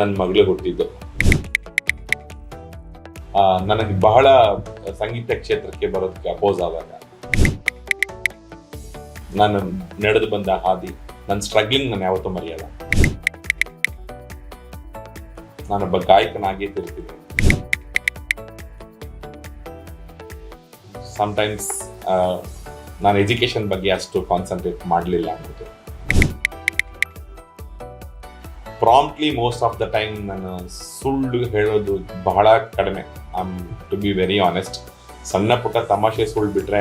ನನ್ನ ಮಗಳು ಹುಟ್ಟಿದ್ದು. ನನಗೆ ಬಹಳ ಸಂಗೀತ ಕ್ಷೇತ್ರಕ್ಕೆ ಬರೋದಕ್ಕೆ ಅಪೋಸ್ ಆದಾಗ, ನಾನು ನಡೆದು ಬಂದ ಹಾದಿ ನನ್ನ ಸ್ಟ್ರಗ್ಲಿಂಗ್ ನಾನು ಯಾವತ್ತೂ ಮರೆಯಲ್ಲ. ನಾನೊಬ್ಬ ಗಾಯಕನಾಗಿ ತಿರುತ್ತಿದ್ದೆ ಸಮಟೈಮ್ಸ್ ನಾನು ಎಜುಕೇಶನ್ ಬಗ್ಗೆ ಅಷ್ಟು ಕಾನ್ಸಂಟ್ರೇಟ್ ಮಾಡಲಿಲ್ಲ ಅನ್ನೋದು. Promptly most of the time ನಾನು ಸುಳ್ಳು ಹೇಳೋದು ಬಹಳ ಕಡಿಮೆ. I'm to be very honest ಸಣ್ಣ ಪುಟ್ಟ ತಮಾಷೆ ಸುಳ್ಳು ಬಿಟ್ಟರೆ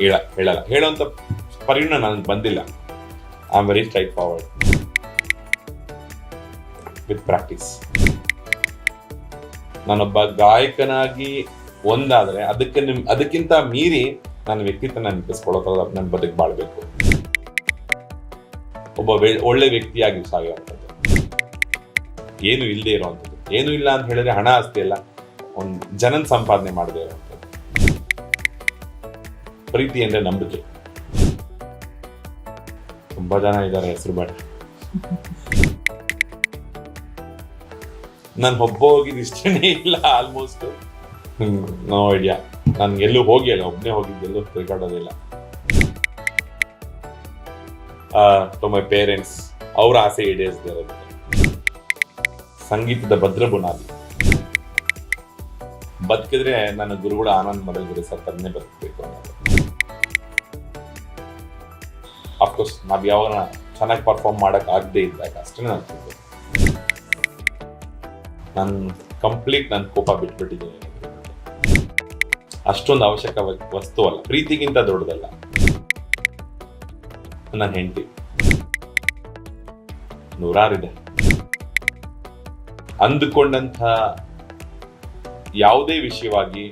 ಹೇಳ, ಹೇಳಲ್ಲ. ಹೇಳೋಂಥ ಪರಿಣಾಮ ನನಗೆ ಬಂದಿಲ್ಲ. I am very straightforward with practice ನಾನೊಬ್ಬ ಗಾಯಕನಾಗಿ ಒಂದಾದರೆ ಅದಕ್ಕೆ ನಿಮ್, ಅದಕ್ಕಿಂತ ಮೀರಿ ನನ್ನ ವ್ಯಕ್ತಿತ್ವ ನೆನಪಿಸ್ಕೊಳ್ಳೋದ್ರ ನನ್ನ ಬದುಕು ಬಾಳ್ಬೇಕು ಒಬ್ಬ ಒಳ್ಳೆ ವ್ಯಕ್ತಿಯಾಗಿ ಸಾಗುವಂಥದ್ದು ಏನು ಇಲ್ಲದೆ ಇರುವಂಥದ್ದು. ಏನು ಇಲ್ಲ ಅಂತ ಹೇಳಿದ್ರೆ ಹಣ ಆಸ್ತಿ ಅಲ್ಲ. ಒಂದು ಜನನ್ ಸಂಪಾದನೆ ಮಾಡದೇ ಇರುವಂಥದ್ದು. ಪ್ರೀತಿ ಅಂದ್ರೆ ನಂಬಿಕೆ. ತುಂಬಾ ಜನ ಇದ್ದಾರೆ ಹೆಸರು ಬೇಡ. ನಾನು ಒಬ್ಬ ಹೋಗಿದ್ದು ಇಷ್ಟನೇ ಇಲ್ಲ ಆಲ್ಮೋಸ್ಟ್ ನೋ ಐಡಿಯಾ ನಾನು ಎಲ್ಲೂ ಹೋಗಿ ಅಲ್ಲ ಒಬ್ಬನೇ ಹೋಗಿದ್ದೆಲ್ಲೂ ತಿಳ್ಕೊಳ್ಳೋದಿಲ್ಲ. ಟು ಮೈ ಪೇರೆಂಟ್ಸ್ ಅವ್ರ ಆಸೆ ಈಡೇರಿಸ್ದಿರೋದು ಸಂಗೀತದ ಭದ್ರ ಬುನಾದಿ. ಬದುಕಿದ್ರೆ ನನ್ನ ಗುರುಗಳ ಆನಂದ್ ಮದಗುರಿ ಸರ್ ತನ್ನೇ ಬದುಕಬೇಕು ಅನ್ನೋದು. ಅಫ್ಕೋರ್ಸ್ ನಾವ್ ಯಾವಾಗ ಚೆನ್ನಾಗಿ ಪರ್ಫಾರ್ಮ್ ಮಾಡಕ್ ಆಗದೆ ಇದ್ದಾಗ ಅಷ್ಟೇ ನಾನು ನಾನು ಕಂಪ್ಲೀಟ್ ನನ್ನ ಕೋಪ ಬಿಟ್ಬಿಟ್ಟಿದ್ದೀನಿ ಅಷ್ಟೊಂದು ಅವಶ್ಯಕ ವಸ್ತು ಅಲ್ಲ, ಪ್ರೀತಿಗಿಂತ ದೊಡ್ಡದಲ್ಲ. ನನ್ನ ಹೆಂಡತಿ. ನೂರಾರಿದೆ. ಅಂದುಕೊಂಡಂಥ ಯಾವುದೇ ವಿಷಯವಾಗಿ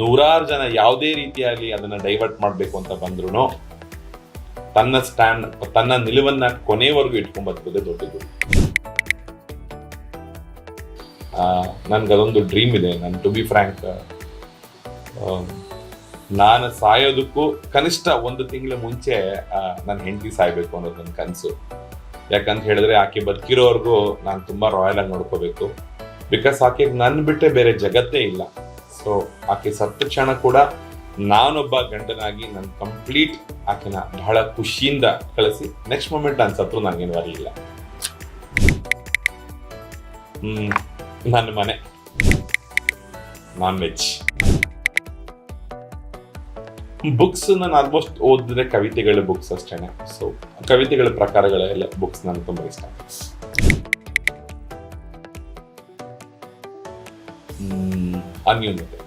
ನೂರಾರು ಜನ ಯಾವುದೇ ರೀತಿಯಾಗಿ ಅದನ್ನ ಡೈವರ್ಟ್ ಮಾಡಬೇಕು ಅಂತ ಬಂದ್ರು ತನ್ನ ಸ್ಟ್ಯಾಂಡ್, ತನ್ನ ನಿಲುವನ್ನ ಕೊನೆವರೆಗೂ ಇಟ್ಕೊಂಡ್ ಬದುಕೋದೇ ದೊಡ್ಡ ನನ್ಗೆ ಅದೊಂದು ಡ್ರೀಮ್ ಇದೆ. ನಾನು ಟು ಬಿ ಫ್ರ್ಯಾಂಕ್ ನಾನು ಸಾಯೋದಕ್ಕೂ ಕನಿಷ್ಠ ಒಂದು ತಿಂಗಳ ಮುಂಚೆ ನನ್ನ ಹೆಂಡತಿ ಸಾಯ್ಬೇಕು ಅನ್ನೋದು ನನ್ನ ಕನಸು. ಯಾಕಂತ ಹೇಳಿದ್ರೆ ಆಕೆ ಬದುಕಿರೋರ್ಗೂ ನಾನು ತುಂಬಾ ರಾಯಲ್ ಆಗಿ ನೋಡ್ಕೋಬೇಕು. ಬಿಕಾಸ್ ಆಕೆಗೆ ನನ್ನ ಬಿಟ್ಟರೆ ಬೇರೆ ಜಗತ್ತೇ ಇಲ್ಲ. ಸೊ ಆಕೆ ಸತ್ತ ಕ್ಷಣ ಕೂಡ ನಾನೊಬ್ಬ ಗಂಡನಾಗಿ ನನ್ನ ಕಂಪ್ಲೀಟ್ ಆಕೆನ ಬಹಳ ಖುಷಿಯಿಂದ ಕಳಿಸಿ ನೆಕ್ಸ್ಟ್ ಮೂಮೆಂಟ್ ನಾನು ಸತ್ರು ನನಗೇನು ಬರಲಿಲ್ಲ ಹ್ಮ್, ನನ್ನ ಮನೆ. ನಾನ್ ವೆಜ್ ಬುಕ್ಸ್ ನಾನು ಆಲ್ಮೋಸ್ಟ್ ಓದಿದ್ರೆ ಕವಿತೆಗಳ ಬುಕ್ಸ್ ಅಷ್ಟೇನೆ. ಸೊ ಕವಿತೆಗಳ ಪ್ರಕಾರಗಳೆಲ್ಲ ಬುಕ್ಸ್ ನನಗೆ ತುಂಬ ಇಷ್ಟ. ಅನ್ಯೂನ್ಯತೆ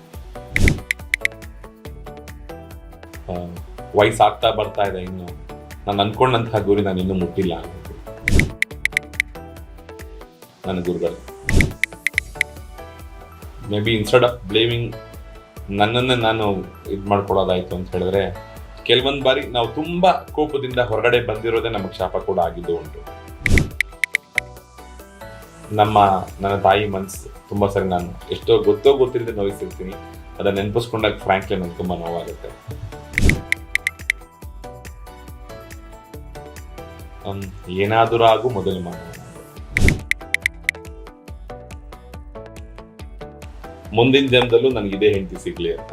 ವಯಸ್ಸಾಗ್ತಾ ಬರ್ತಾ ಇದೆ ಇನ್ನು. ನಾನು ಅನ್ಕೊಂಡಂತಹ ಗುರಿ ನಾನು ಇನ್ನೂ ಮುಟ್ಟಿಲ್ಲ. ನನ್ನ ಗುರುಗಳು. Maybe instead of blaming ನನ್ನನ್ನೇ ನಾನು ಇದು ಮಾಡ್ಕೊಳ್ಳೋದಾಯ್ತು ಅಂತ ಹೇಳಿದ್ರೆ, ಕೆಲವೊಂದು ಬಾರಿ ನಾವು ತುಂಬಾ ಕೋಪದಿಂದ ಹೊರಗಡೆ ಬಂದಿರೋದೇ ನಮಗೆ ಶಾಪ ಕೂಡ ಆಗಿದ್ದು ಉಂಟು. ನಮ್ಮ, ನನ್ನ ತಾಯಿ ಮನಸ್ಸು ತುಂಬ ಸರಿ ನಾನು ಎಷ್ಟೋ ಗೊತ್ತೋ ಗೊತ್ತಿಲ್ಲದೆ ನೋಯಿಸಿರ್ತೀನಿ. ಅದನ್ನ ನೆನಪಿಸ್ಕೊಂಡಾಗ ಫ್ರಾಂಕ್ಲಿ ನನಗೆ ತುಂಬಾ ನೋವಾಗುತ್ತೆ. ಏನಾದರೂ ಆಗು ಮೊದಲು ಮಾಡೋಣ ಮುಂದಿನ ಜನ್ಮದಲ್ಲೂ ಇದೇ ಹೆಂಡತಿ ಸಿಗ್ಲಿ ಅಂತ.